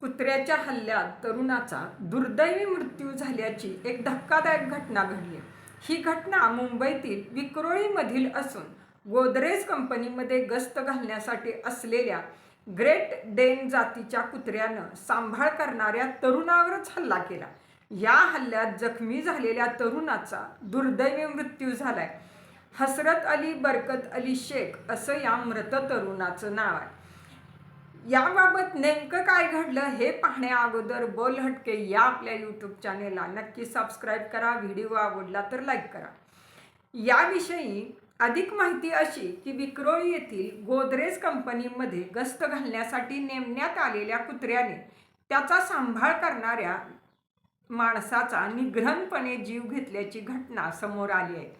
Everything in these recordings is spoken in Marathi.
कुत्र्याच्या हल्ल्यात तरुणाचा दुर्दैवी मृत्यू झाल्याची एक धक्कादायक घटना घडली. ही घटना मुंबईतील विक्रोळीमधील असून गोदरेज कंपनीमध्ये गस्त घालण्यासाठी असलेल्या ग्रेट डेन जातीच्या कुत्र्यानं सांभाळ करणाऱ्या तरुणावरच हल्ला केला. या हल्ल्यात जखमी झालेल्या तरुणाचा दुर्दैवी मृत्यू झालाय. हसरत अली बरकत अली शेख असं या मृत तरुणाचं नाव आहे. याबाबत नेमकं काय घडलं हे पाहण्या अगोदर बोल हटके या आपल्या यूट्यूब चॅनेलला नक्की सबस्क्राईब करा व्हिडिओ आवडला तर लाईक करा. याविषयी अधिक माहिती अशी की विक्रोळी येथील गोदरेज कंपनीमध्ये गस्त घालण्यासाठी नेमण्यात आलेल्या कुत्र्याने त्याचा सांभाळ करणाऱ्या माणसाचा निघ्रणपणे जीव घेतल्याची घटना समोर आली आहे.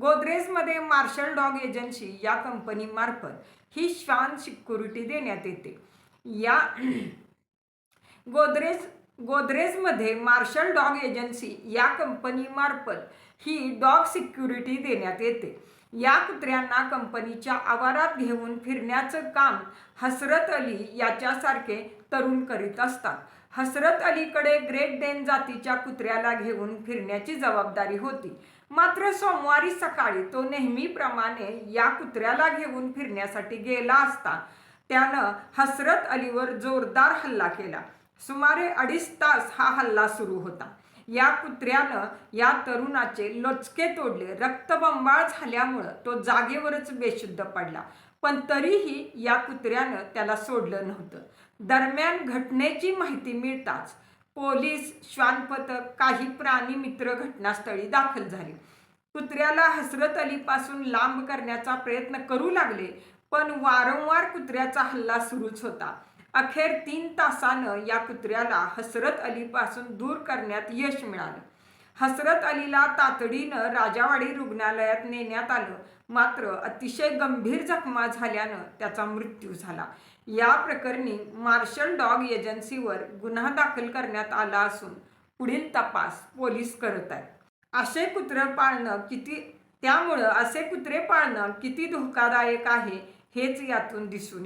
गोदरेजमध्ये मार्शल डॉग एजन्सी या कंपनीमार्फत ही श्वान सिक्युरिटी देण्यात येते. या गोदरेज गोदरेजमध्ये मार्शल डॉग एजन्सी या कंपनीमार्फत ही डॉग सिक्युरिटी देण्यात येते. या कुत्र्यांना कंपनीच्या आवारात घेऊन फिरण्याचं काम हसरत अली याच्यासारखे तरुण करीत असतात. हसरत अलीकडे ग्रेट डेन जातीच्या कुत्र्याला घेऊन फिरण्याची जबाबदारी होती. मात्र सोमवारी सकाळी तो नेहमीप्रमाणे या कुत्र्याला घेऊन फिरण्यासाठी गेला असता. त्यानं हसरत अलीवर जोरदार हल्ला केला. सुमारे अडीच तास हा हल्ला सुरू होता. या कुत्र्यानं या तरुणाचे लोचके तोडले. रक्तबंबाळ झाल्यामुळं तो जागेवरच बेशुद्ध पडला. पण तरीही या कुत्र्यानं त्याला सोडलं नव्हतं. दरम्यान घटनेची माहिती मिळताच पोलीस श्वानपथक काही प्राणी मित्र घटनास्थळी दाखल झाले. कुत्र्याला हसरत अलीपासून लांब करण्याचा प्रयत्न करू लागले पण वारंवार कुत्र्याचा हल्ला सुरूच होता. अखेर तीन तासानं या कुत्र्याला हसरत अलीपासून दूर करण्यात यश मिळालं. हसरत अलीला तातडीनं राजावाडी रुग्णालयात नेण्यात आलं. मात्र अतिशय गंभीर जखमा झाल्यानं त्याचा मृत्यू झाला. या प्रकरणी मार्शल डॉग एजन्सीवर गुन्हा दाखल करण्यात आला असून पुढील तपास पोलीस करत आहेत. असे कुत्रे पाळणं किती त्यामुळं असे कुत्रे पाळणं किती धोकादायक आहे हेच यातून दिसून येतं.